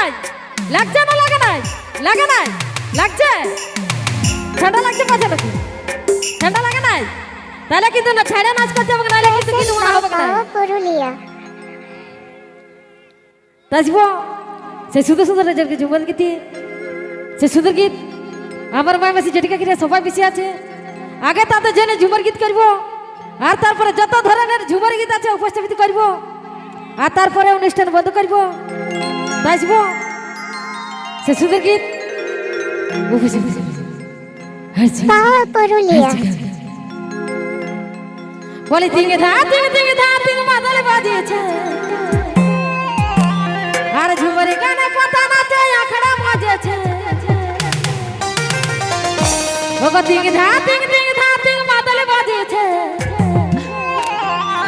নাই। লাগছে না লাগে নাই? লাগে নাই? লাগছে? ঠান্ডা লাগছে নাকি ঠান্ডা লাগে নাই? তাহলে কিন্তু না ছেড়ে নাচ করতে হবে নাহলে কিন্তু কিছু মনে হবে না। পুরুলিয়া। তাজব সে সুন্দর সুন্দর রেজাল্ট ঝুমর গীতি সে সুন্দর গীত আমার মায় মাসি জেঠিকা কিরে সবাই বেশি আছে। আগে তাদের জন্য ঝুমর গীত করব আর তারপরে যত ধরনের ঝুমর গীত আছে উপস্থাপিত করব আর তারপরে অনুষ্ঠান বন্ধ করব। তাজব সে সুন্দর গীত? ও বুঝে বুঝে। বলে তিঙ্গে ধা তিঙ্গে তিঙ্গে ধা তিঙ্গে মাদলে বাজিয়েছে। আর ঝুমরি গানে পাতা নাচে আখড়া বাজেছে। ওগো তিঙ্গে ধা তিঙ্গে তিঙ্গে ধা তিঙ্গে মাদলে বাজিয়েছে।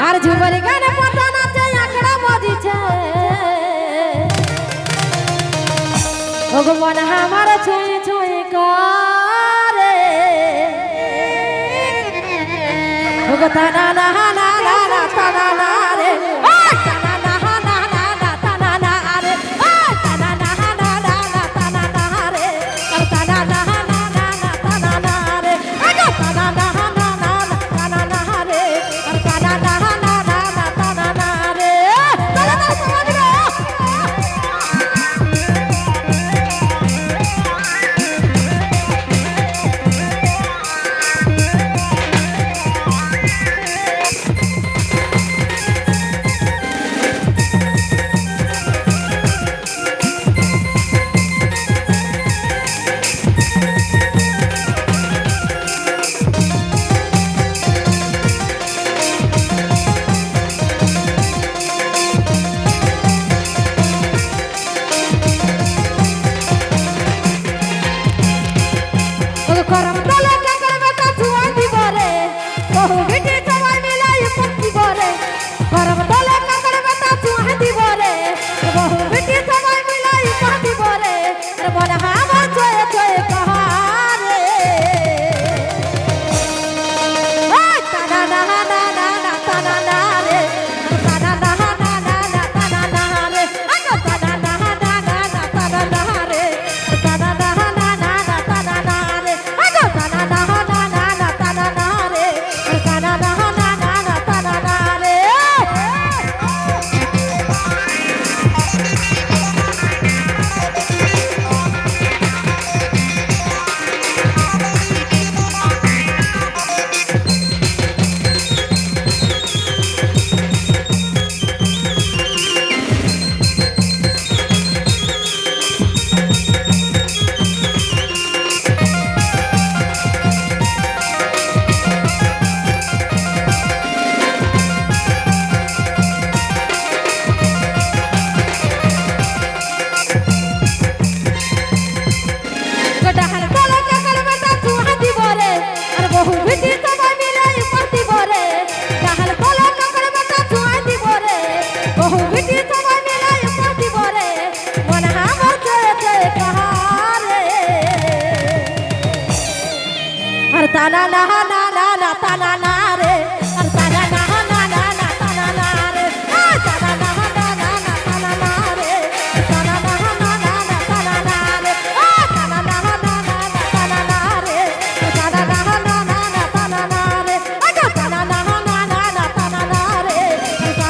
আর ঝুমরি গানে ওগো মন আমার ছুঁয়ে ছুঁয়ে করে। ভগতানা না না না না না না। bora, vai!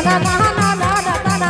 da da da da